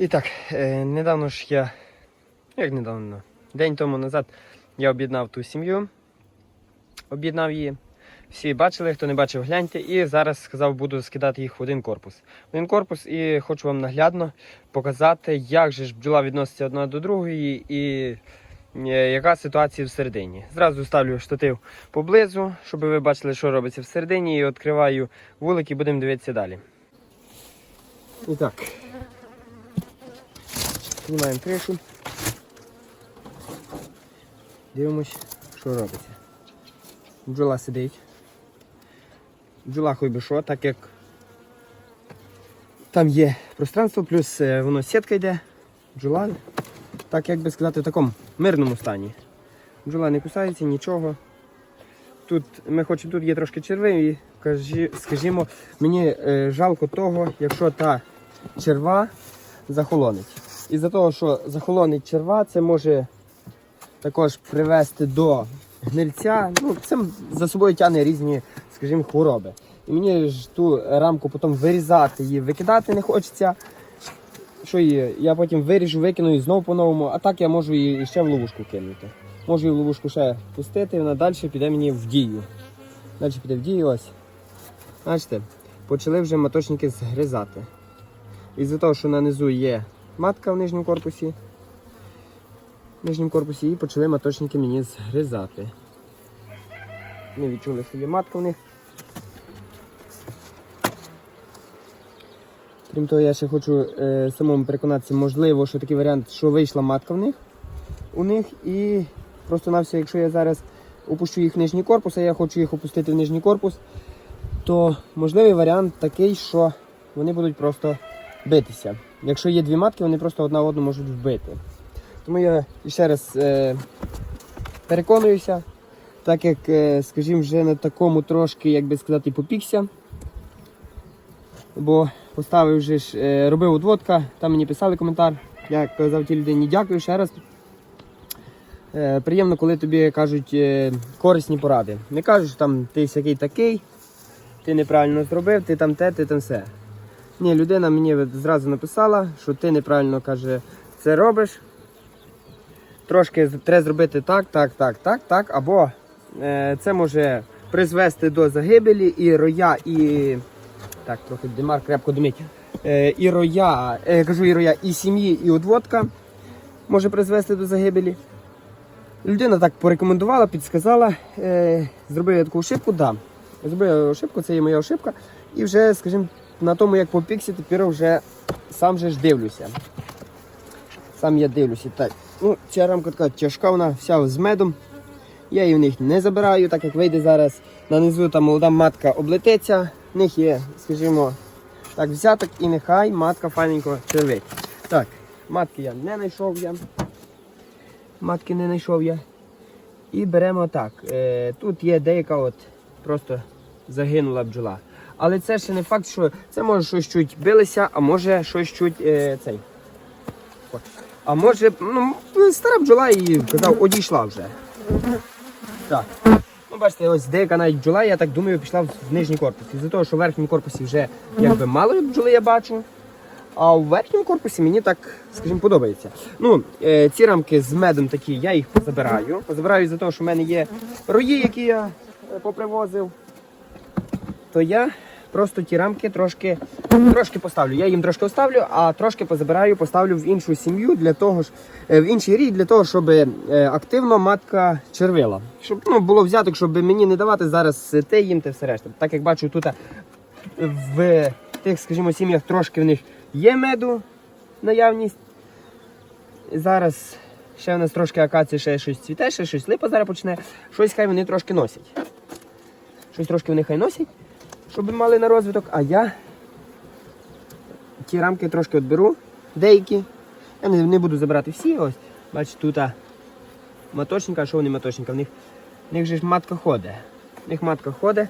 І так, е, недавно ж я. Як недавно? День тому назад я об'єднав ту сім'ю. Об'єднав її. Всі бачили, хто не бачив, гляньте. І зараз сказав, буду скидати їх в один корпус. Один корпус і хочу вам наглядно показати, як же ж бджола відноситься одна до другої і е, яка ситуація всередині. Зразу ставлю штатив поблизу, щоб ви бачили, що робиться всередині, і відкриваю вулик і будемо дивитися далі. І так. Знімаємо кришу. Дивимось, що робиться. Бджола сидить. Бджола хоч би що, так як там є пространство, плюс е, воно сітка йде. Бджола, так як би сказати, в такому мирному стані. Бджола не кусається, нічого. Тут ми хочемо, тут є трошки черви, і скажімо, мені е, жалко того, якщо та черва захолонить. Із-за того, що захолонить черва, це може також привести до гнильця. Ну, це за собою тягне різні, скажімо, хвороби. І мені ж ту рамку потім вирізати її, викидати не хочеться. Що її, я потім виріжу, викину і знову по-новому, а так я можу її ще в ловушку кинути. Можу її в ловушку ще пустити, і вона далі піде мені в дію. Далі піде в дію ось. Бачите, почали вже маточники згризати. Із-за того, що на низу є матка в нижньому корпусі, в нижньому корпусі і почали маточники мені згризати. Ми відчули, є матка в них. Крім того, я ще хочу е, самому переконатися, можливо, що такий варіант, що вийшла матка в них у них. І просто на все, якщо я зараз опущу їх в нижній корпус, а я хочу їх опустити в нижній корпус, то можливий варіант такий, що вони будуть просто битися. Якщо є дві матки, вони просто одна одну можуть вбити. Тому я ще раз е, переконуюся, так як, е, скажімо, вже на такому трошки, як би сказати, попікся. Бо поставив вже ж, е, робив одводка, там мені писали коментар. Я казав тій людині дякую ще раз. Е, приємно, коли тобі кажуть е, корисні поради. Не кажуть, що там ти всякий такий, ти неправильно зробив, ти там те, ти там все. Ні, людина мені зразу написала, що ти неправильно каже, це робиш. Трошки треба зробити так, так, так, так, так. Або е, це може призвести до загибелі і роя, і. Так, трохи Демар крепко димить. Е, і роя, е, кажу, і роя, і сім'ї, і одводка може призвести до загибелі. Людина так порекомендувала, підсказала. Е, зробив я таку ошибку, да. Зробив ошибку, це є моя ошибка. І вже, скажімо, на тому, як по піксі, тепер вже сам же ж дивлюся. Сам я дивлюся. Так. Ну, ця рамка така тяжка, вона вся з медом. Я її в них не забираю, так як вийде зараз нанизу там молода матка облететься. В них є, скажімо, так, взяток і нехай матка файненько червить. Так, матки я не знайшов я. Матки не знайшов я. І беремо так. Е, тут є деяка от просто загинула бджола. Але це ще не факт, що це може щось чуть билися, а може щось чуть е, цей. А може, ну, стара бджола і казав, одійшла вже. Так. Ну, бачите, ось деяка навіть бджола, я так думаю, пішла в нижній корпус. Із-за того, що в верхньому корпусі вже якби мало бджоли я бачу. А в верхньому корпусі мені так, скажімо, подобається. Ну, е, ці рамки з медом такі, я їх позабираю. Позабираю за того, що в мене є рої, які я е, попривозив. То я просто ті рамки трошки, трошки поставлю. Я їм трошки оставлю, а трошки позабираю, поставлю в іншу сім'ю для того ж, е, в інший рій для того, щоб е, активно матка червила. Щоб ну, було взяток, щоб мені не давати зараз те їм, те все решта. Так як бачу, тут е, в тих, скажімо, сім'ях трошки в них є меду наявність. Зараз ще в нас трошки акації, ще щось цвіте, ще щось липа зараз почне. Щось хай вони трошки носять. Щось трошки вони хай носять, щоб мали на розвиток, а я ті рамки трошки відберу, деякі. Я не, не буду забирати всі. Ось, бачите, тут маточника, а що вони маточника? В них, в них же ж матка ходить. В них матка ходить.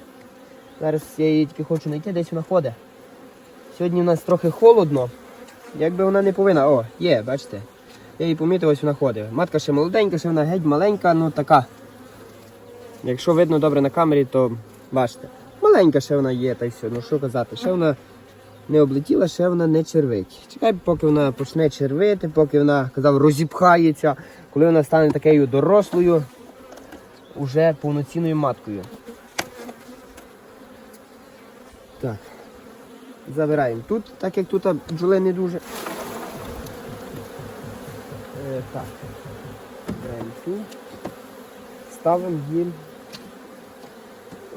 Зараз я її тільки хочу знайти, десь вона ходить. Сьогодні в нас трохи холодно. Якби вона не повинна. О, є, бачите. Я її помітив, ось вона ходить. Матка ще молоденька, ще вона геть маленька, ну така. Якщо видно добре на камері, то бачите. Маленька ще вона є, та й все. Ну що казати, ще вона не облетіла, ще вона не червить. Чекай, поки вона почне червити, поки вона казав, розіпхається, коли вона стане такою дорослою, уже повноцінною маткою. Так. Забираємо тут, так як тут бджоли не дуже. Е, так. Беремо цю. Ставимо їм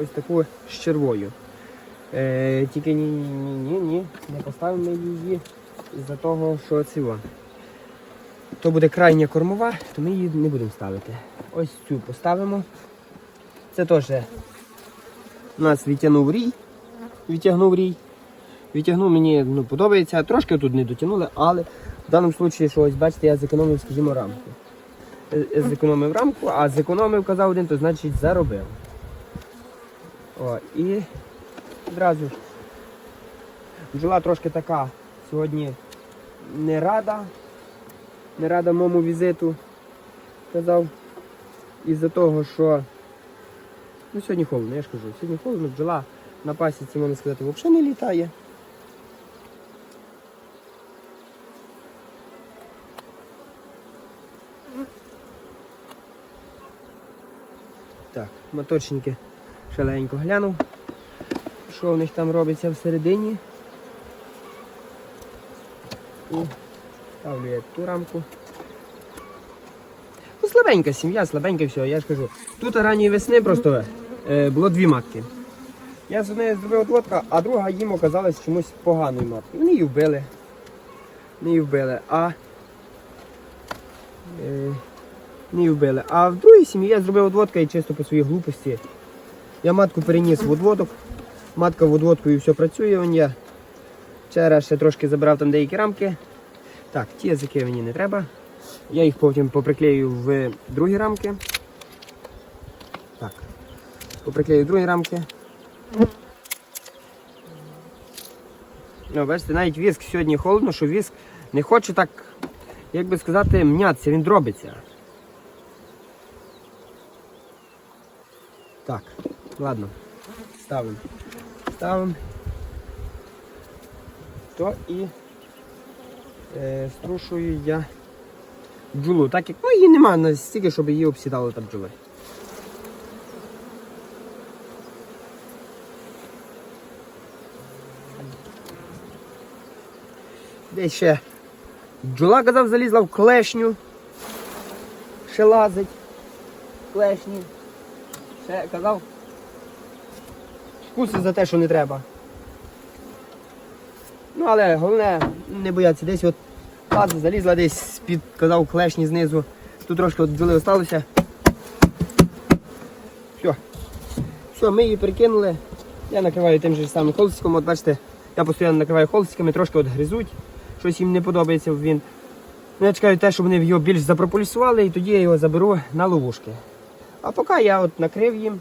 ось таку з червою. Е, тільки ні, ні, ні, ні, не поставимо її із-за того, що цього. То буде крайня кормова, то ми її не будемо ставити. Ось цю поставимо. Це теж у нас відтягнув рій. Відтягнув рій. Відтягнув мені ну, подобається. Трошки тут не дотягнули, але в даному випадку, що ось бачите, я зекономив, скажімо, рамку. Е, Зекономив рамку, а зекономив, казав один, то значить заробив. О, і одразу ж. Бджола трошки така сьогодні не рада. Не рада моєму візиту. Казав. Із-за того, що ну, сьогодні холодно, я ж кажу, сьогодні холодно, бджола на пасіці, можна сказати, взагалі не літає. Так, моторчники шаленько глянув, що в них там робиться всередині. І ставлю я ту рамку. Ну, слабенька сім'я, слабенька все, я ж кажу. Тут ранньої весни просто е, було дві матки. Я з однією зробив отводка, а друга їм оказалась чомусь поганою маткою. Вони її вбили. Не її вбили. А е, не вбили. А в другій сім'ї я зробив одводка і чисто по своїй глупості. Я матку переніс в одводок. Матка в одводку і все працює. Вон я вчора ще трошки забрав там деякі рамки. Так, ті язики мені не треба. Я їх потім поприклею в другі рамки. Так. Поприклею в другі рамки. Ну, бачите, навіть віск сьогодні холодно, що віск не хоче так, як би сказати, мнятися, він дробиться. Так, ладно. Ставимо. Ставимо. То і е, струшую я бджолу. Так як ну, її немає настільки, щоб її обсідали там бджоли. Десь ще бджола казав, залізла в клешню. Ще лазить. В клешні. Ще казав. Вкуси за те, що не треба. Ну, але головне не боятися. Десь от лазить, залізла десь під казав клешні знизу. Тут трошки от бджоли залишилося. Все. Все, ми її перекинули. Я накриваю тим же самим холстиком. От бачите, я постійно накриваю холстиками, трошки от гризуть. Щось їм не подобається він. Ну, я чекаю те, щоб вони його більш запрополісували, і тоді я його заберу на ловушки. А поки я от накрив їм,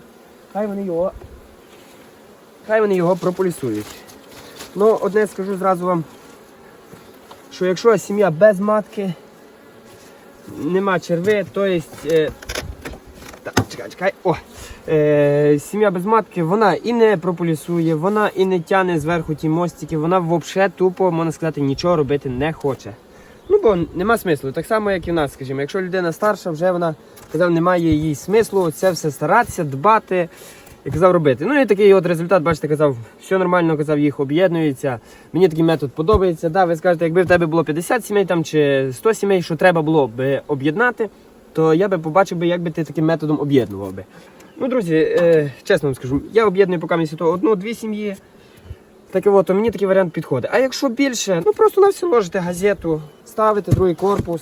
хай вони його. Хай вони його прополісують. Ну, одне скажу зразу вам, що якщо сім'я без матки, нема черви, то є. Е, так, чекай, чекай. О, е, сім'я без матки, вона і не прополісує, вона і не тяне зверху ті мостики, вона взагалі тупо, можна сказати, нічого робити не хоче. Ну, бо нема смислу. Так само, як і в нас, скажімо. Якщо людина старша, вже вона казав, немає їй смислу це все старатися, дбати і казав робити. Ну і такий от результат, бачите, казав, все нормально, казав, їх об'єднується. Мені такий метод подобається. Да, ви скажете, якби в тебе було 50 сімей там чи 100 сімей, що треба було б об'єднати, то я би побачив би, як би ти таким методом об'єднував би. Ну, друзі, е, чесно вам скажу, я об'єдную поки місяць то одну-дві сім'ї. Таке от, то мені такий варіант підходить. А якщо більше, ну просто на все ложите газету, ставите другий корпус,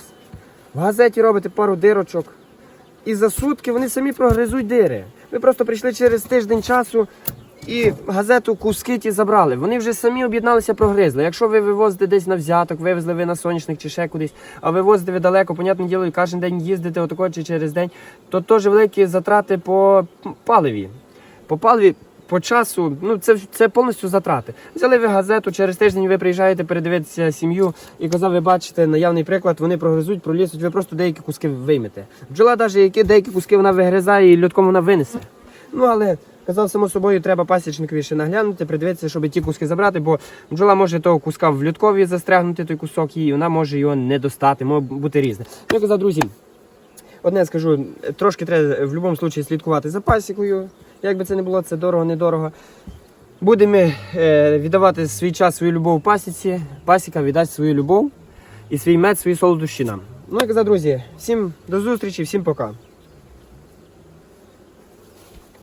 в газеті робите пару дирочок. І за сутки вони самі прогризуть дири. Ви просто прийшли через тиждень часу і газету куски ті забрали. Вони вже самі об'єдналися, прогризли. Якщо ви вивозите десь на взяток, вивезли ви на сонячник чи ще кудись, а вивозите ви далеко, понятне діло, і кожен день їздите отако чи через день, то теж великі затрати по паливі. По паливі. По часу, ну це це повністю затрати. Взяли ви газету, через тиждень ви приїжджаєте передивитися сім'ю і казав, ви бачите наявний приклад, вони прогризуть, пролізуть, ви просто деякі куски виймете. Бджола, навіть які деякі куски вона вигризає і льотком вона винесе. Ну але Казав, само собою, треба пасічникові ще наглянути, придивитися, щоб ті куски забрати, бо бджола може того куска в люткові застрягнути, той кусок, і вона може його не достати, може бути різне. Ну, я казав, друзі, одне скажу, трошки треба в будь-якому випадку слідкувати за пасікою. Як би це не було, це дорого, недорого. Будемо е, віддавати свій час, свою любов пасіці. Пасіка віддасть свою любов і свій мед, свою солодощі нам. Ну, як казав, друзі, всім до зустрічі, всім пока.